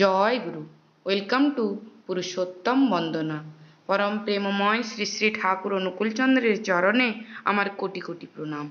Joy Guru. Welcome to Purushottam বন্দনা পরম প্রেমময় শ্রী শ্রী ঠাকুর অনুকূলচন্দ্রের চরণে আমার কোটি কোটি প্রণাম।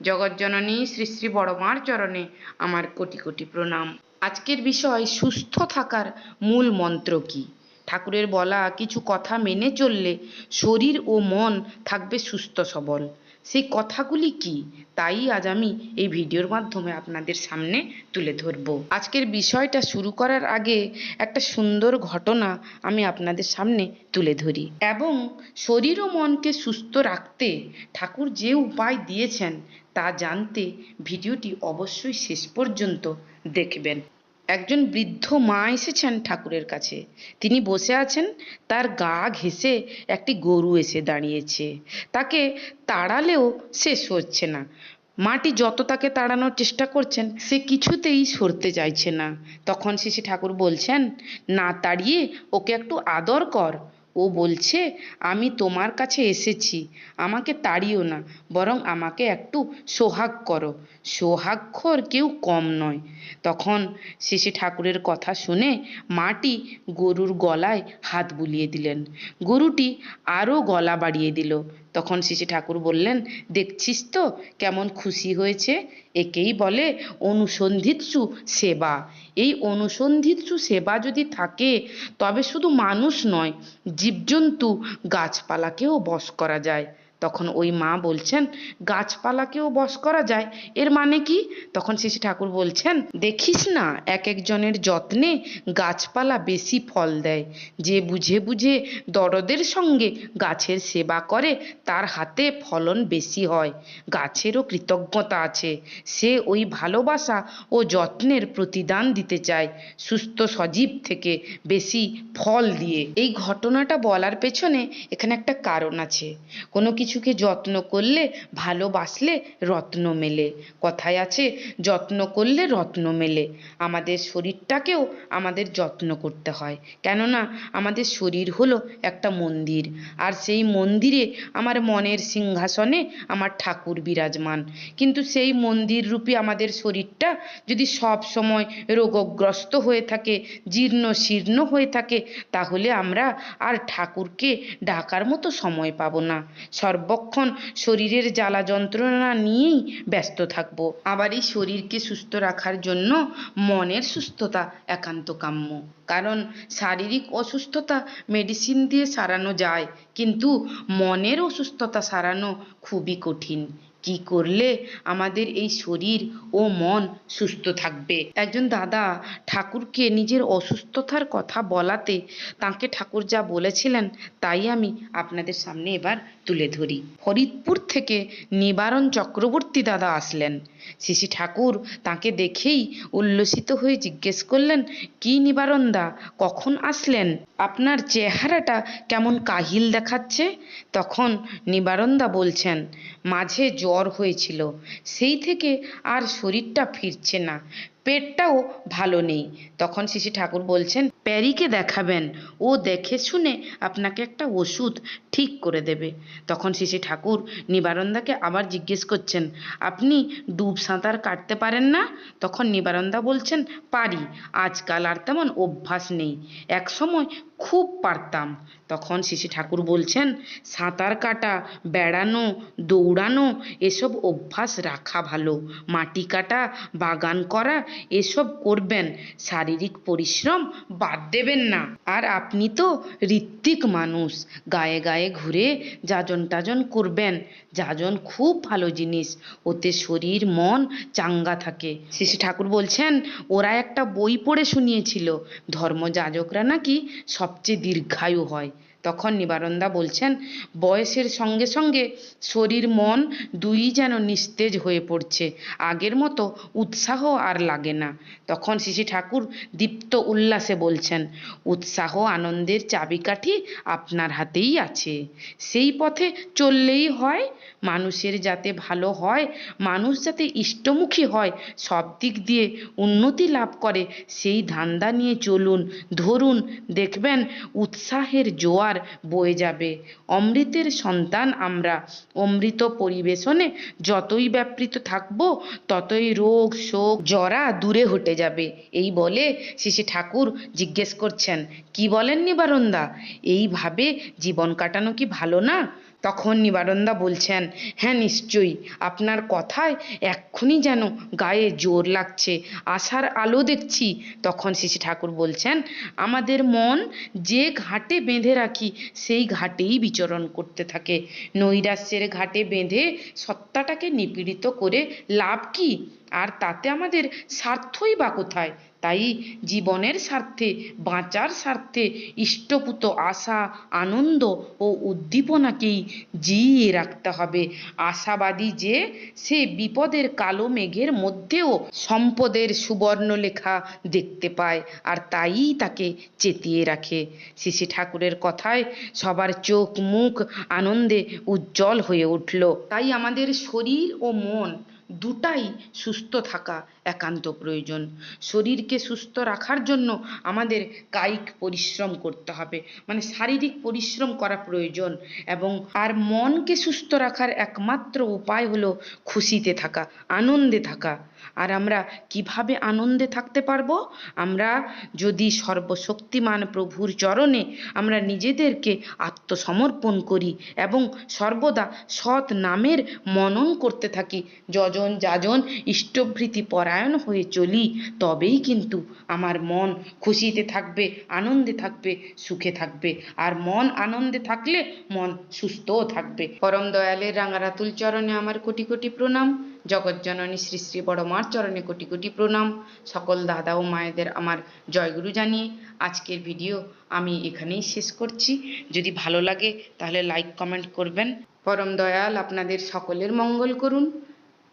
জগজ্জননী শ্রী শ্রী বড়মার চরণে আমার কোটি কোটি প্রণাম। আজকের বিষয়, সুস্থ থাকার মূল মন্ত্র কি? ঠাকুরের বলা কিছু কথা মেনে চললে শরীর ও মন থাকবে সুস্থ সবল। সেই কথাগুলি কি? তাই আজ আমি এই ভিডিওর মাধ্যমে আপনাদের সামনে তুলে ধরব। আজকের বিষয়টা শুরু করার আগে একটা সুন্দর ঘটনা আমি আপনাদের সামনে তুলে ধরি এবং শরীর ও মনকে সুস্থ রাখতে ঠাকুর যে উপায় দিয়েছেন তা জানতে ভিডিওটি অবশ্যই শেষ পর্যন্ত দেখবেন। একজন বৃদ্ধ মা এসেছেন ঠাকুরের কাছে। তিনি বসে আছেন, তার গা ঘেঁষে একটি গরু এসে দাঁড়িয়েছে। তাকে তাড়ালেও সে সরছে না। মাটি যত তাকে তাড়ানোর চেষ্টা করছেন, সে কিছুতেই সরতে চাইছে না। তখন শ্রী ঠাকুর বলছেন, না তাড়িয়ে ওকে একটু আদর কর। ও বলছে, আমি তোমার কাছে এসেছি, আমাকে তাড়িও না, বরং আমাকে একটু সোহাগ করো। সোহাগখোর কেউ কম নয়। তখন শেষে ঠাকুরের কথা শুনে মাটি গরুর গলায় হাত বুলিয়ে দিলেন। গরুটি আরও গলা বাড়িয়ে দিল। তখন শেষে ঠাকুর বললেন, দেখছিস তো কেমন খুশি হয়েছে? একেই বলে অনুসন্ধিৎসু সেবা। এই অনুসন্ধিৎসু সেবা যদি থাকে, তবে শুধু মানুষ নয় জীবজন্তু গাছপালাকেও বশ করা যায়। তখন ওই মা বলছেন, গাছপালাকেও বশ করা যায়। এর মানে কি? তখন শেষে ঠাকুর বলছেন, দেখিস না এক একজনের যত্নে গাছপালা বেশি ফল দেয়। যে বুঝে বুঝে দরদের সঙ্গে গাছের সেবা করে, তার হাতে ফলন বেশি হয়। গাছেরও কৃতজ্ঞতা আছে। সে ওই ভালোবাসা ও যত্নের প্রতিদান দিতে চায়। সুস্থ সজীব থেকে বেশি ফল দিয়ে। এই ঘটনাটা বলার পেছনে এখানে একটা কারণ আছে। কোনো কিছুকে যত্ন করলে, ভালোবাসলে রত্ন মেলে। কথায় আছে, যত্ন করলে রত্ন মেলে। আমাদের শরীরটাকেও আমাদের যত্ন করতে হয়। কেননা, আমাদের শরীর হলো একটা মন্দির। আর সেই মন্দিরে আমার মনের সিংহাসনে আমার ঠাকুর বিরাজমান। কিন্তু সেই মন্দির রূপী আমাদের শরীরটা যদি সব সময় রোগগ্রস্ত হয়ে থাকে, জীর্ণ শীর্ণ হয়ে থাকে, তাহলে আমরা আর ঠাকুরকে ডাকার মতো সময় পাবো না। সর্বক্ষণ শরীরের জ্বালা যন্ত্রণা নিয়েই ব্যস্ত থাকব। আবার এই শরীরকে সুস্থ রাখার জন্য মনের সুস্থতা একান্ত কাম্য। কারণ শারীরিক অসুস্থতা মেডিসিন দিয়ে সারানো যায়, কিন্তু মনের অসুস্থতা সারানো খুবই কঠিন। কি করলে আমাদের এই শরীর ও মন সুস্থ থাকবে? একজন দাদা ঠাকুরকে নিজের অসুস্থতার কথা বলাতে তাকে ঠাকুর যা বলেছিলেন তাই আমি আপনাদের সামনে এবার তুলে ধরি। ফরিদপুর থেকে নিবারণ চক্রবর্তী দাদা আসলেন। শিশি ঠাকুর তাকে দেখেই উল্লসিত হয়ে জিজ্ঞেস করলেন, কি নিবারণ দা কখন আসলেন? আপনার চেহারাটা কেমন কাহিল দেখাচ্ছে? তখন নিবারণদা বলছেন, মাঝে জ্বর হয়েছিল। সেই থেকে আর শরীরটা ফিরছে না। পেটটাও ভালো নেই। তখন শ্রী শ্রী ঠাকুর বলছেন প্যারিকে দেখাবেন। ও দেখে শুনে আপনাকে একটা ওষুধ ঠিক করে দেবে। তখন শিশি ঠাকুর নিবারণদাকে আবার জিজ্ঞেস করছেন, আপনি ডুব সাঁতার কাটতে পারেন না? তখন নিবারণদা বলছেন, পারি, আজকাল আর তেমন অভ্যাস নেই। এক সময় খুব পারতাম। তখন শিশি ঠাকুর বলছেন, সাঁতার কাটা, বেড়ানো, দৌড়ানো, এসব অভ্যাস রাখা ভালো। মাটি কাটা, বাগান করা, এসব করবেন। শারীরিক পরিশ্রম বাদ দেবেন না। আর আপনি তো ঋত্বিক মানুষ। গায়ে গায়ে ঘুরে যাজন টাজন করবেন। যাজন খুব ভালো জিনিস। ওতে শরীর, মন চাঙ্গা থাকে। শিশু ঠাকুর বলছেন, ওরা একটা বই পড়ে শুনিয়েছিল। ধর্মযাজকরা নাকি সবচেয়ে দীর্ঘায়ু হয়। তখন নিবারণদা বলছেন, বয়সের সঙ্গে সঙ্গে শরীর মন দুই যেন নিস্তেজ হয়ে পড়ছে, আগের মতো উৎসাহ আর লাগে না। তখন শিশি ঠাকুর দীপ্ত উল্লাসে বলছেন, উৎসাহ আনন্দের চাবিকাঠি আপনার হাতেই আছে। সেই পথে চললেই হয়, মানুষের যাতে ভালো হয়, মানুষ যাতে ইষ্টমুখী হয়, সব দিক দিয়ে উন্নতি লাভ করে, সেই ধান্দা নিয়ে চলুন, ধরুন, দেখবেন উৎসাহের জোয়ার ধার বয়ে যাবে। অমৃতের সন্তান আমরা। অমৃত পরিবেশনে যতই ব্যাপৃত থাকব, ততই রোগ, শোক, জরা দূরে হটে যাবে। এই বলে শ্রী ঠাকুর জিজ্ঞেস করছেন, কি বলেন নিবারণদা এইভাবে জীবন কাটানো কি ভালো না? তখন নিবারণদা বলছেন হ্যাঁ নিশ্চয়ই। আপনার কথায় এক্ষুনি যেন গায়ে জোর লাগছে। আশার আলো দেখছি। তখন শ্রী ঠাকুর বলছেন, আমাদের মন যে ঘাটে বেঁধে রাখি, সেই ঘাটেই বিচরণ করতে থাকে। নৈরাশ্যের ঘাটে বেঁধে সত্তাটাকে নিপীড়িত করে লাভ কি? আর তাতে আমাদের স্বার্থই বা কোথায়? তাই জীবনের স্বার্থে, বাঁচার স্বার্থে ইষ্টপুত আশা, আনন্দ ও উদ্দীপনাকেই জিইয়ে রাখতে হবে। আশাবাদী যে সে বিপদের কালো মেঘের মধ্যেও সম্পদের সুবর্ণলেখা দেখতে পায় আর তাই তাকে চেতিয়ে রাখে। শ্রী ঠাকুরের কথায় সবার চোখ মুখ আনন্দে উজ্জ্বল হয়ে উঠল। তাই আমাদের শরীর ও মন দুটাই সুস্থ থাকা একান্ত প্রয়োজন। শরীরকে সুস্থ রাখার জন্য আমাদের কায়িক পরিশ্রম করতে হবে। মানে শারীরিক পরিশ্রম করা প্রয়োজন এবং আর মনকে সুস্থ রাখার একমাত্র উপায় হলো খুশিতে থাকা, আনন্দে থাকা। আর আমরা কীভাবে আনন্দে থাকতে পারব? আমরা যদি সর্বশক্তিমান প্রভুর চরণে আমরা নিজেদেরকে আত্মসমর্পণ করি এবং সর্বদা সৎ নামের মনন করতে থাকি যজন যাজন ইষ্টভৃতি পরায়ণ হয়ে চলি। তবেই কিন্তু আমার মন খুশিতে থাকবে, আনন্দে থাকবে, সুখে থাকবে। আর মন আনন্দে থাকলে মন সুস্থও থাকবে। পরম দয়ালের রাঙারাতুল চরণে আমার কোটি কোটি প্রণাম। জগজ্জননী শ্রী শ্রী বড় মার চরণে কোটি কোটি প্রণাম। সকল দাদা ও মায়েদের আমার জয়গুরু জানিয়ে আজকের ভিডিও আমি এখানেই শেষ করছি। যদি ভালো লাগে তাহলে লাইক কমেন্ট করবেন। পরম দয়াল আপনাদের সকলের মঙ্গল করুন।